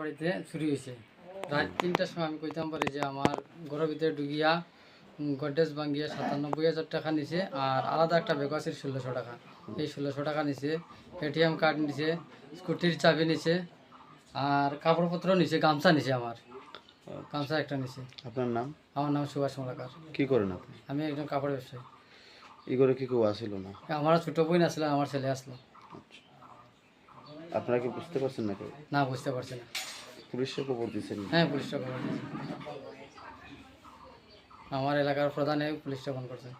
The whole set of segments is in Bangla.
বাড়িতে চুরি হয়েছে। রাত তিনটার সময় আমি কইতাম পারি যে আমার ঘরের ভিতরে ঢুকিয়া গডরেজ ভাঙ্গিয়া সাতানব্বই হাজার টাকা নিছে আর আলাদা একটা ব্যাগ আছে ষোলোশো টাকা। এই ষোলোশো টাকা নিছে এটিএম কার্ড নিছে স্কুটির চাবি নিছে আর কাপড়পত্র নিছে গামছা নিছে আমার। গামছা একটা নিছে। আপনার নাম? আমার নাম সুভাষ মোলাকার। কি করেন আপনি? আমি একজন কাপড় ব্যবসায়ী। ই করে কি কেউ আসিল না? আমার ছোটো বোন আসলে আমার ছেলে আসলো। আচ্ছা। আপনারা কি বুঝতে পারছেন না কেউ? না বুঝতে পারছি না। পুলিশে খবর দিয়েছেন? হ্যাঁ পুলিশটা খবর দিয়েছে। আমার এলাকার প্রধানে পুলিশটা ফোন করছে।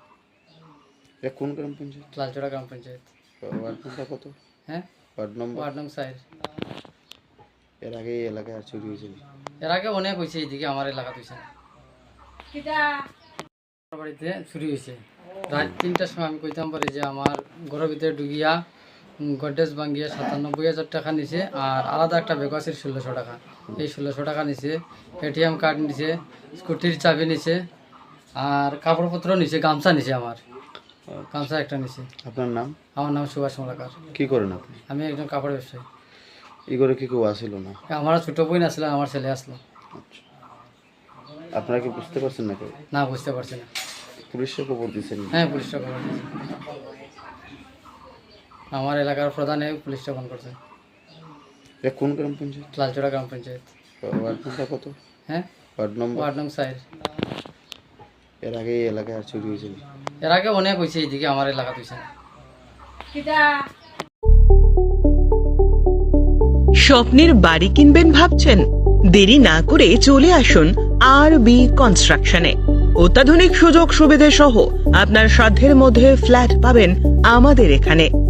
এটা কোন গ্রাম পঞ্চায়েত? লালচড়া গ্রাম পঞ্চায়েত। ওয়ার্ড নম্বর কত? হ্যাঁ? Ward number? ওয়ার্ড নং সাইড এর আগে এই এলাকায় আর চুরি হয়েছিল? এর আগে অনেক হয়েছে এইদিকে আমার এলাকা তুইছে বাড়িতে চুরি হয়েছে। রাত তিনটার সময় আমি কইতাম পারি যে আমার ঘরের ভিতরে ঢুকিয়া গডরেজ ভাঙ্গিয়া সাতানব্বই হাজার টাকা নিছে আর আলাদা একটা ব্যাগ আছে ষোলোশো টাকা। এই ষোলোশো টাকা নিছে এটিএম কার্ড নিছে স্কুটির চাবি নিছে আর কাপড়পত্র নিছে গামছা নিছে আমার। গামছা একটা নিছে। আপনার নাম? আমার নাম সুভাষ মোলাকার। কি করেন আপনি? আমি একজন কাপড় ব্যবসায়ী। ই করে কি কেউ আসিল না? আমার ছোটো বোন আসলে আমার ছেলে আসলো। আচ্ছা। আপনারা কি বুঝতে পারছেন না কেউ? না বুঝতে পারছি না। পুলিশে খবর দিয়েছেন হ্যাঁ পুলিশটা খবর দিয়েছে আমার এলাকার প্রধানে পুলিশটা ফোন করছে। এটা কোন গ্রাম পঞ্চায়েত? লালচড়া গ্রাম পঞ্চায়েত। ওয়ার্ড নম্বর কত? হ্যাঁ? Ward number? ওয়ার্ড নং সাইড এর আগে এই এলাকায় আর চুরি হয়েছিল। এর আগে অনেক হয়েছে এইদিকে আমার এলাকা তুইছে স্বপ্নের বাড়ি কিনবেন ভাবছেন? দেরি না করে চলে আসুন আর বি কনস্ট্রাকশনে। অত্যাধুনিক সুযোগ সুবিধে সহ আপনার সাধ্যের মধ্যে ফ্ল্যাট পাবেন আমাদের এখানে।